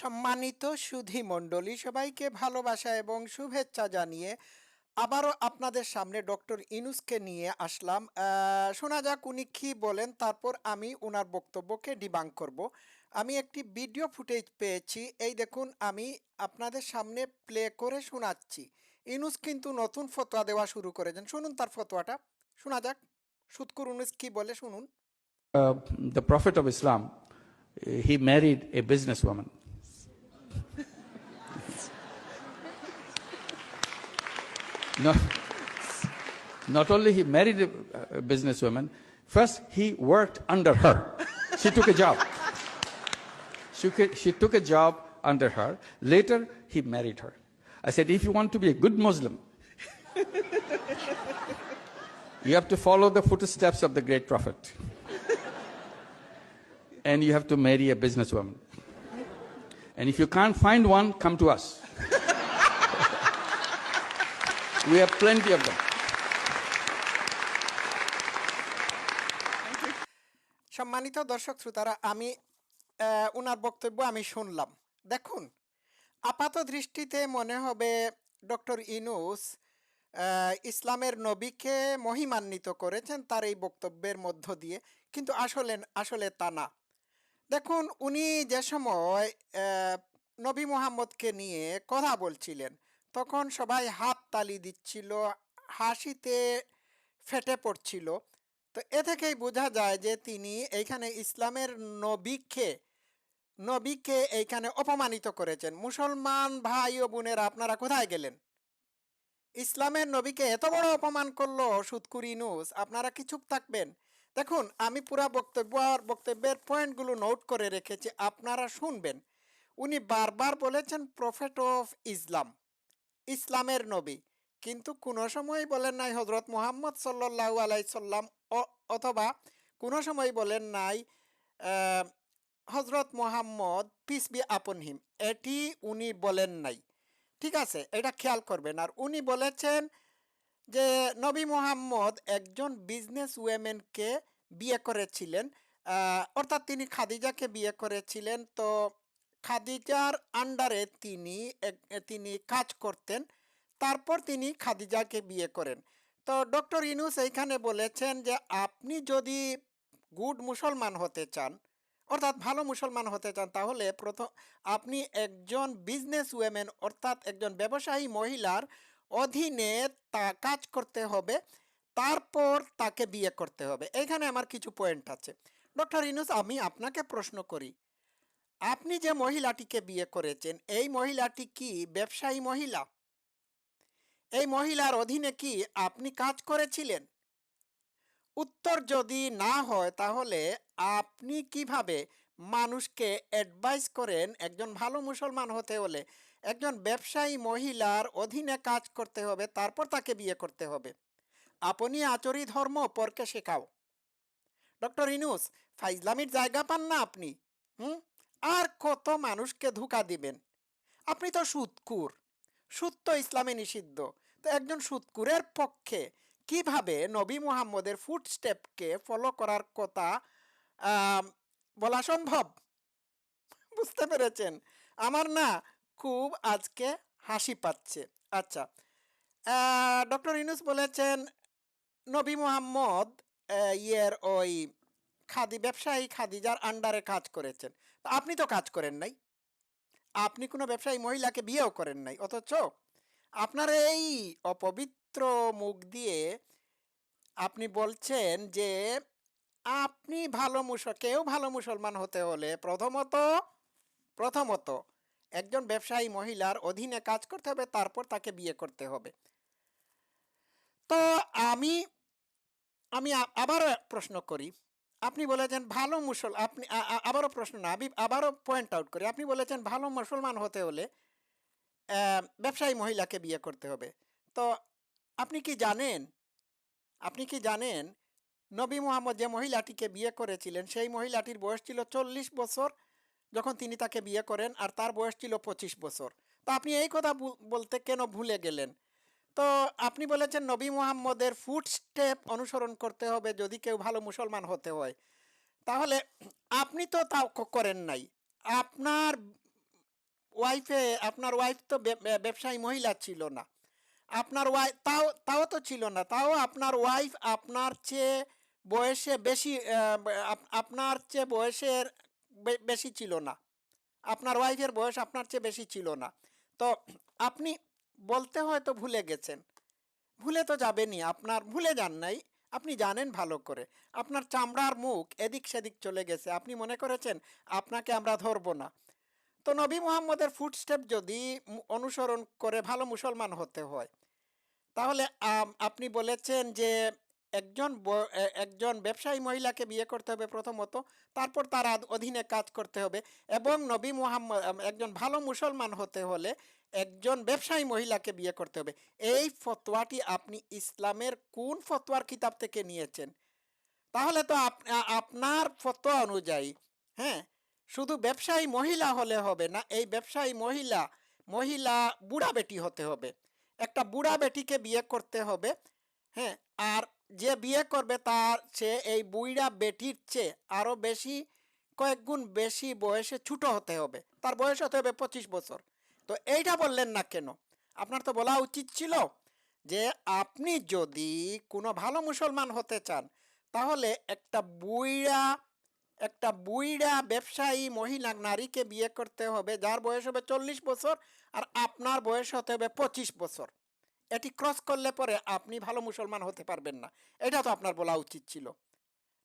সম্মানিত সুধী মণ্ডলী, সবাইকে ভালোবাসা এবং শুভেচ্ছা জানিয়ে আবারও আপনাদের সামনে ডক্টর ইনুসকে নিয়ে আসলাম। শোনা যাক উনি কি বলেন, তারপর আমি ওনার বক্তব্যকে ডিবাং করব। আমি একটি ভিডিও ফুটেজ পেয়েছি, এই দেখুন, আমি আপনাদের সামনে প্লে করে শোনাচ্ছি। ইনুস কিন্তু নতুন ফতোয়া দেওয়া শুরু করেছেন। শুনুন তার ফতোয়াটা, শোনা যাক, সুৎকুর ইনুস কি বলে, শুনুন। The the of Islam he married a business a businesswoman. no, not only he married a, a businesswoman, first he worked under her. She took a job. She, she took a job under her. Later, he married her. I said, if you want to be a good Muslim, you have to follow the footsteps of the great Prophet and you have to marry a businesswoman. And if you can't find one, come to us. We have plenty of them. সম্মানিত দর্শক শ্রোতারা, আমি ওনার বক্তব্য আমি শুনলাম দেখুন, আপাত দৃষ্টিতে মনে হবে ডক্টর ইনুস ইসলামের নবীকে মহিমান্বিত করেছেন তার এই বক্তব্যের মধ্য দিয়ে, কিন্তু আসলে আসলে তা না দেখুন, উনি যে সময় নবী মুহাম্মদকে নিয়ে কথা বলছিলেন তখন সবাই হাত তালি দিচ্ছিল, হাসিতে ফেটে পড়ছিল। তো এ থেকেই বোঝা যায় যে তিনি এইখানে ইসলামের নবীকে নবীকে এইখানে অপমানিত করেছেন। মুসলমান ভাই ও বোনেরা, আপনারা কোথায় গেলেন? ইসলামের নবীকে এত বড় অপমান করল সুৎকুর ইনুস আপনারা কি চুপ থাকবেন? দেখুন, আমি পুরা বক্তব্য আর বক্তব্যের পয়েন্টগুলো নোট করে রেখেছি, আপনারা শুনবেন। উনি বারবার বলেছেন, প্রফেট অফ ইসলাম। ইসলামের নবী। কিন্তু কোনো সময় বলেন নাই হজরত মুহাম্মদ সাল্লাল্লাহু আলাইহি সাল্লাম অথবা কোনো সময় বলেন নাই হজরত মুহাম্মদ পিস বি আপন হিম এটি উনি বলেন নাই। ঠিক আছে, এটা খেয়াল করবেন। আর উনি বলেছেন যে, নবী মুহাম্মদ একজন বিজনেস উইমেনকে বিয়ে করেছিলেন। অর্থাৎ তিনি খাদিজাকে বিয়ে করেছিলেন। তো খাদিজার আন্ডারে তিনি তিনি কাজ করতেন। তারপর তিনি খাদিজাকে বিয়ে করেন। তো ডক্টর ইনুস এইখানে বলেছেন যে, আপনি যদি গুড মুসলমান হতে চান, অর্থাৎ ভালো মুসলমান হতে চান, তাহলে প্রথম, আপনি একজন বিজনেস উইমেন অর্থাৎ একজন ব্যবসায়ী মহিলার অধীনে তা কাজ করতে হবে, তারপর তাকে বিয়ে করতে হবে। এখানে আমার কিছু পয়েন্ট আছে। ডক্টর ইনুস, আমি আপনাকে প্রশ্ন করি। আপনি যে মহিলাটিকে বিয়ে করেছেন, এই মহিলাটি কি ব্যবসায়ী মহিলা? এই মহিলার অধীনে কি আপনি কাজ করেছিলেন? উত্তর যদি না হয়, তাহলে আপনি কীভাবে মানুষকে অ্যাডভাইস করেন একজন ভালো মুসলমান হতে হলে? একজন ব্যবসায়ী মহিলার অধীনে কাজ করতে হবে, তারপর তাকে বিয়ে করতে হবে। আপনি আচরি ধর্ম পরকে শেখাও। ডক্টর ইনুস, ফাইজলামির জায়গা পান না আপনি? হুম? আর কত মানুষকে ধোকা দিবেন? আপনি তো সুৎকুর। সুদ তো ইসলামে নিষিদ্ধ। তো একজন সুৎকুরের পক্ষে কীভাবে নবী মুহাম্মদের ফুটস্টেপকে ফলো করার কথা বলা সম্ভব? বুঝতে পেরেছেন? আমার না খুব আজকে হাসি পাচ্ছে। আচ্ছা ডক্টর ইনুস বলেছেন, নবী মুহাম্মদ ইয়ের ওই খাদি, ব্যবসায়ী খাদিজার আন্ডারে কাজ করেছেন। তো আপনি তো কাজ করেন নাই। আপনি কোনো ব্যবসায়ী মহিলাকে বিয়েও করেন নাই, অথচ আপনার এই অপবিত্র মুখ দিয়ে আপনি বলছেন যে, আপনি ভালো মুস, কেউ ভালো মুসলমান হতে হলে প্রথমত প্রথমত একজন ব্যবসায়ী মহিলার অধীনে কাজ করতে হবে, তারপর তাকে বিয়ে করতে হবে। তো আমি আমি আবার প্রশ্ন করি। আপনি বলেছেন ভালো মুসল, আপনি আবারও প্রশ্ন না, আমি আবারও পয়েন্ট আউট করি। আপনি বলেছেন ভালো মুসলমান হতে হলে ব্যবসায়ী মহিলাকে বিয়ে করতে হবে। তো আপনি কি জানেন, আপনি কি জানেন, নবী মুহাম্মদ যে মহিলাটিকে বিয়ে করেছিলেন, সেই মহিলাটির বয়স ছিল চল্লিশ বছর যখন তিনি তাকে বিয়ে করেন, আর তার বয়স ছিল পঁচিশ বছর। তো আপনি এই কথা বলতে কেন ভুলে গেলেন? তো আপনি বলেছেন নবী মুহাম্মদের ফুট স্টেপ অনুসরণ করতে হবে যদি কেউ ভালো মুসলমান হতে হয়। তাহলে আপনি তো তা করেন নাই। আপনার ওয়াইফে আপনার ওয়াইফ তো ব্যবসায়ী মহিলা ছিল না। আপনার ওয়াইফ তাও তাও তো ছিল না। তাও আপনার ওয়াইফ আপনার চেয়ে বয়সে বেশি আপনার চেয়ে বয়সের বেশি ছিল না। আপনার ওয়াইফের বয়স আপনার চেয়ে বেশি ছিল না। তো আপনি বলতে হয়তো ভুলে গেছেন। ভুলে তো যাবেনি আপনার ভুলে যান নাই, আপনি জানেন ভালো করে। আপনার চামড়ার মুখ এদিক সেদিক চলে গেছে, আপনি মনে করেছেন, আপনাকে আমরা ধরবো না। তো নবী মোহাম্মদের ফুটস্টেপ যদি অনুসরণ করে ভালো মুসলমান হতে হয়, তাহলে আপনি বলেছেন যে একজন একজন ব্যবসায়ী মহিলাকে বিয়ে করতে হবে প্রথমত, তারপর তার অধীনে কাজ করতে হবে এবং নবী মুহাম্মদ একজন ভালো মুসলমান হতে হলে একজন ব্যবসায়ী মহিলাকে বিয়ে করতে হবে। এই ফতোয়াটি আপনি ইসলামের কোন ফতোয়ার কিতাব থেকে নিয়েছেন? তাহলে তো আপনার ফতোয়া অনুযায়ী হ্যাঁ শুধু ব্যবসায়ী মহিলা হলে হবে না, এই ব্যবসায়ী মহিলা মহিলা বুড়া বেটি হতে হবে। একটা বুড়া বেটিকে বিয়ে করতে হবে হ্যাঁ আর যে বিয়ে করবে তার সে এই বুইড়া বেটির চেয়ে আরও বেশি, কয়েক গুণ বেশি বয়সে ছোট হতে হবে। তার বয়স হতে হবে পঁচিশ বছর। তো এইটা বললেন না কেন? আপনার তো বলা উচিত ছিল যে আপনি যদি কোনো ভালো মুসলমান হতে চান, তাহলে একটা বুইড়া একটা বুইড়া ব্যবসায়ী মহিলা, নারীকে বিয়ে করতে হবে যার বয়স হবে চল্লিশ বছর আর আপনার বয়স হতে হবে পঁচিশ বছর। এটি ক্রস করলে পরে আপনি ভালো মুসলমান হতে পারবেন না। এটা তো আপনার বলা উচিত ছিল।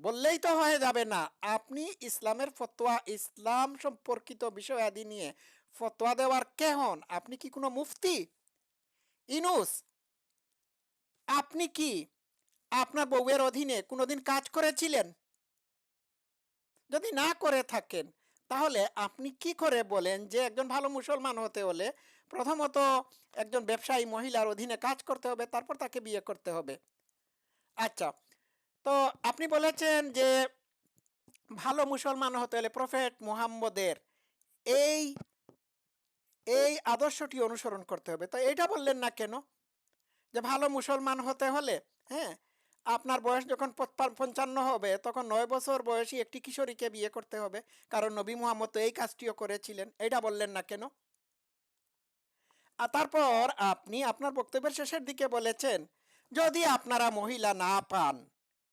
বললেই তো হয়ে যাবে না। আপনি ইসলামের ফতোয়া, ইসলাম সম্পর্কিত বিষয়াদি নিয়ে ফতোয়া দেওয়ার কে হন? আপনি কি কোনো মুফতি? ইনুস, আপনি কি আপনার বউয়ের অধীনে কোনোদিন কাজ করেছিলেন? যদি না করে থাকেন, তাহলে আপনি কি করে বলেন যে একজন ভালো মুসলমান হতে হলে প্রথমত একজন ব্যবসায়ী মহিলার অধীনে কাজ করতে হবে, তারপর তাকে বিয়ে করতে হবে। আচ্ছা তো আপনি বলেছেন যে ভালো মুসলমান হতে হলে প্রফেট মুহাম্মদের এই এই আদর্শটি অনুসরণ করতে হবে। তো এটা বললেন না কেন? যে ভালো মুসলমান হতে হলে হ্যাঁ আপনার বয়স যখন পঞ্চান্ন হবে, তখন নয় বছর বয়সী একটি কিশোরীকে বিয়ে করতে হবে। কারণ নবী মুহাম্মদ তো এই কাজটিও করেছিলেন, এটা বললেন না কেন? আর তারপর আপনি আপনার বক্তব্যের শেষের দিকে বলেছেন, যদি আপনারা মহিলা না পান,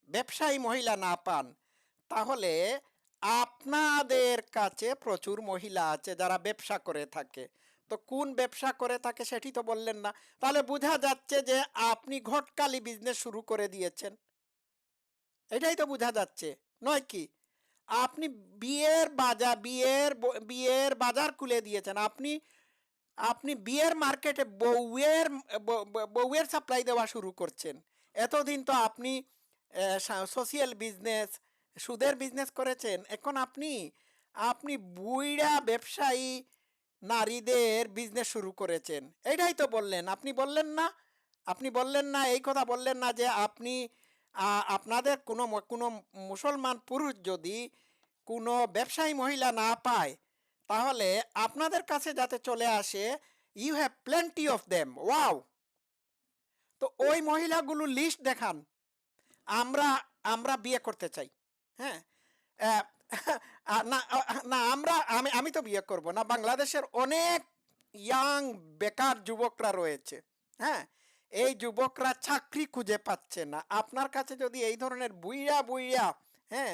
ব্যবসায়ী মহিলা না পান, তাহলে আপনাদের কাছে প্রচুর মহিলা আছে যারা ব্যবসা করে থাকে। তো কোন ব্যবসা করে থাকে সেটি তো বললেন না। তাহলে বোঝা যাচ্ছে যে আপনি ঘটকালি বিজনেস শুরু করে দিয়েছেন। এটাই তো বোঝা যাচ্ছে। নয় কি? আপনি বিয়ের বাজার বিয়ের বিয়ের বাজার খুলে দিয়েছেন। আপনি আপনি বিয়ের মার্কেটে বউয়ের বউয়ের সাপ্লাই দেওয়া শুরু করছেন। এতদিন তো আপনি সোশিয়াল বিজনেস সুদের বিজনেস করেছেন। এখন আপনি আপনি বুইড়া ব্যবসায়ী নারীদের বিজনেস শুরু করেছেন। এটাই তো বললেন। আপনি বললেন না, আপনি বললেন না, এই কথা বললেন না যে আপনি আপনাদের কোনো কোনো মুসলমান পুরুষ যদি কোনো ব্যবসায়ী মহিলা না পায় তাহলে আপনাদের কাছে যাতে চলে আসে you have plenty of them wow তো ওই মহিলাগুলো লিস্ট দেখান। আমরা আমরা বিয়ে করতে চাই হ্যাঁ? না না, আমরা, আমি আমি তো বিয়ে করব না, বাংলাদেশের অনেক ইয়াং বেকার যুবকরা রয়েছে হ্যাঁ? এই যুবকরা চাকরি খুঁজে পাচ্ছে না। আপনার কাছে যদি এই ধরনের বুইড়া বুইড়া হ্যাঁ?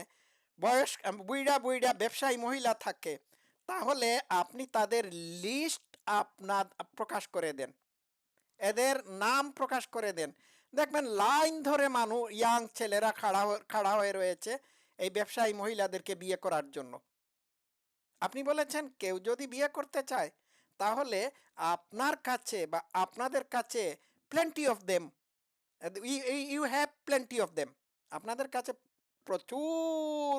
বয়স বুইড়া বুইড়া ব্যবসায়ী মহিলা থাকে তাহলে আপনি তাদের লিস্ট আপনার প্রকাশ করে দেন। এদের নাম প্রকাশ করে দেন। দেখবেন লাইন ধরে মানুষ ইয়াং ছেলেরা খাড়া খাড়া হয়ে রয়েছে এই ব্যবসায়ী মহিলাদেরকে বিয়ে করার জন্য। আপনি বলেছেন, কেউ যদি বিয়ে করতে চায়, তাহলে আপনার কাছে বা আপনাদের কাছে plenty of them you have plenty of them আপনাদের কাছে প্রচুর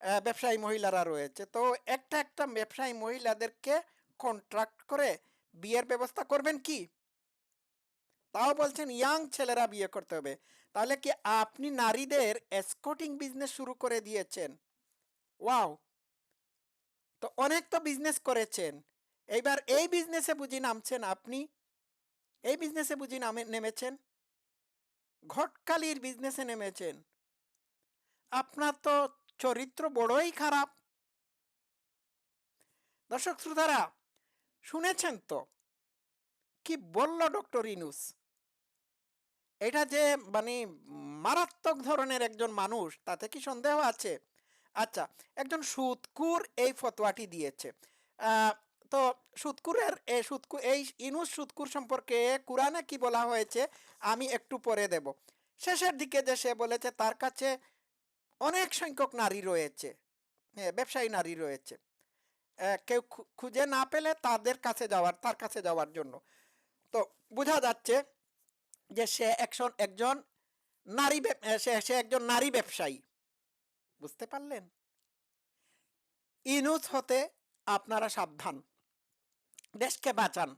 ব্যবসায়ী মহিলারা রয়েছে। তো একটা একটা ব্যবসায়ী মহিলাদেরকে কন্ট্রাক্ট করে বিয়ের ব্যবস্থা করবেন কি? তাও বলছেন ইয়াং ছেলেরা বিয়ে করতে হবে। তাহলে কি আপনি নারীদের এসকোটিং বিজনেস শুরু করে দিয়েছেন? ওয়াও! তো অনেক তো বিজনেস করেছেন। এইবার এই বিজনেসে বুঝি নামছেন আপনি? এই বিজনেসে বুঝি নামে, নেমেছেন? ঘটকালির বিজনেসে নেমেছেন। আপনার তো চরিত্র বড়ই খারাপ। দর্শক শ্রোতারা, শুনেছেন তো? কি বলল ডক্টর ইনুস? এটা যে মানে মারাত্মক ধরনের একজন মানুষ, তাতে কি সন্দেহ আছে? আচ্ছা একজন সুৎকুর এই ফতোয়াটি দিয়েছে। তো সুৎকুরের এই সুৎকুর এই ইনুস সুৎকুর সম্পর্কে কোরআনে কি বলা হয়েছে, আমি একটু পরে দেব। শেষের দিকে যে সে বলেছে, তার কাছে অনেক সংখ্যক নারী রয়েছে হ্যাঁ ব্যবসায়ী নারী রয়েছে। কেউ খুঁজে না পেলে তাদের কাছে যাওয়ার, তার কাছে যাওয়ার জন্য। তো বোঝা যাচ্ছে যে সে একজন একজন নারী সে সে একজন নারী ব্যবসায়ী। বুঝতে পারলেন? ইনুস হতে আপনারা সাবধান, দেশকে বাঁচান।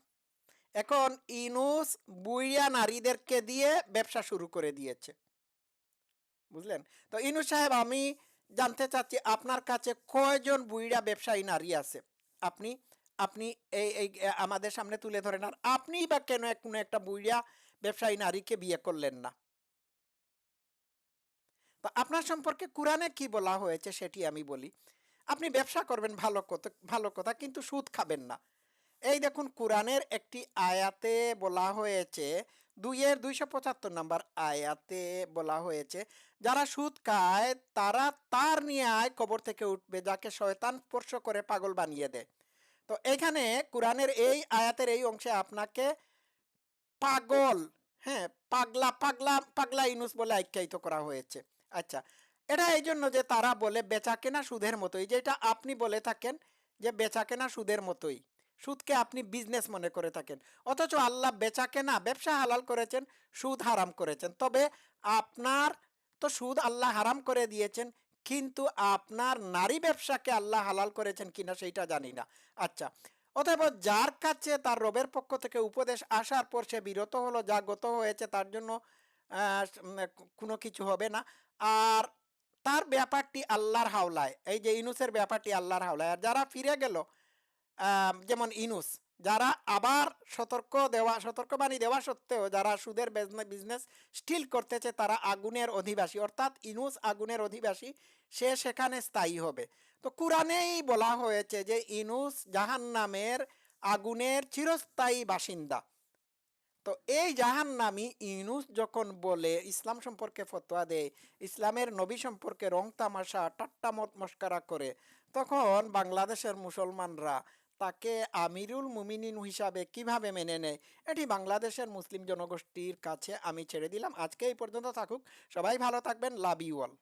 এখন ইনুস বুইয়া নারীদেরকে দিয়ে ব্যবসা শুরু করে দিয়েছে। বুঝলেন? তো ইনুস সাহেব, আমি জানতে চাচ্ছি, আপনার কাছে কয়জন বুইড়া ব্যবসায়ী নারী আছে? আপনি আপনি এই এই আমাদের সামনে তুলে ধরেন, আর আপনি বা কেন কোনো একটা বুইড়া ব্যবসায়ী নারীকে বিয়ে করলেন না? তো আপনার সম্পর্কে কোরআনে কি বলা হয়েছে সেটি আমি বলি। আপনি ব্যবসা করবেন ভালো কথা ভালো কথা, কিন্তু সুদ খাবেন না। এই দেখুন, কোরআনের একটি আয়াতে বলা হয়েছে দুইয়ের দুইশো পঁচাত্তর নম্বর আয়াতে বলা হয়েছে, যারা সুদ খায়, তারা তার নিয়ে আয় কবর থেকে উঠবে, যাকে শয়তান স্পর্শ করে পাগল বানিয়ে দেয়। তো এখানে কোরআনের এই আয়াতের এই অংশে আপনাকে পাগল হ্যাঁ পাগলা পাগলা পাগলা ইনুস বলে আখ্যায়িত করা হয়েছে। আচ্ছা এটা এই জন্য যে তারা বলে বেচা কেনা সুদের মতোই, যেটা আপনি বলে থাকেন যে বেচা কেনা সুদের মতোই। সুদকে আপনি বিজনেস মনে করে থাকেন। অথচ আল্লাহ বেচা কেনা ব্যবসা হালাল করেছেন, সুদ হারাম করেছেন। তবে আপনার তো সুদ আল্লাহ হারাম করে দিয়েছেন, কিন্তু আপনার নারী ব্যবসাকে আল্লাহ হালাল করেছেন কিনা সেইটা জানি না। আচ্ছা অতএব যার কাছে তার রবের পক্ষ থেকে উপদেশ আসার পর সে বিরত হলো যা গত হয়েছে, তার জন্য কোনো কিছু হবে না। আর তার ব্যাপারটি আল্লাহর হাওলায়, এই যে ইনুসের ব্যাপারটি আল্লাহর হাওলায়, আর যারা ফিরে গেল যেমন ইনুস, যারা আবার সতর্ক দেওয়া, সতর্কবাণী দেওয়া সত্ত্বেও যারা সুদের বিজনেস স্টিল করতেছে, তারা আগুনের অধিবাসী। অর্থাৎ ইনুস আগুনের অধিবাসী, সে সেখানে স্থায়ী হবে। তো কোরআনেই বলা হয়েছে যে ইনুস জাহান্নামের আগুনের চিরস্থায়ী বাসিন্দা। তো এই জাহান্নামি ইনুস যখন বলে, ইসলাম সম্পর্কে ফতোয়া দেয়, ইসলামের নবী সম্পর্কে রং তামাশা, টাট্টা মত মস্কারা করে, তখন বাংলাদেশের মুসলমানরা তাকে আমিরুল মুমিনিন হিসাবে কীভাবে মেনে নেয়? এটি বাংলাদেশের মুসলিম জনগোষ্ঠীর কাছে আমি ছেড়ে দিলাম। আজকে এই পর্যন্ত থাকুক। সবাই ভালো থাকবেন। Love you all.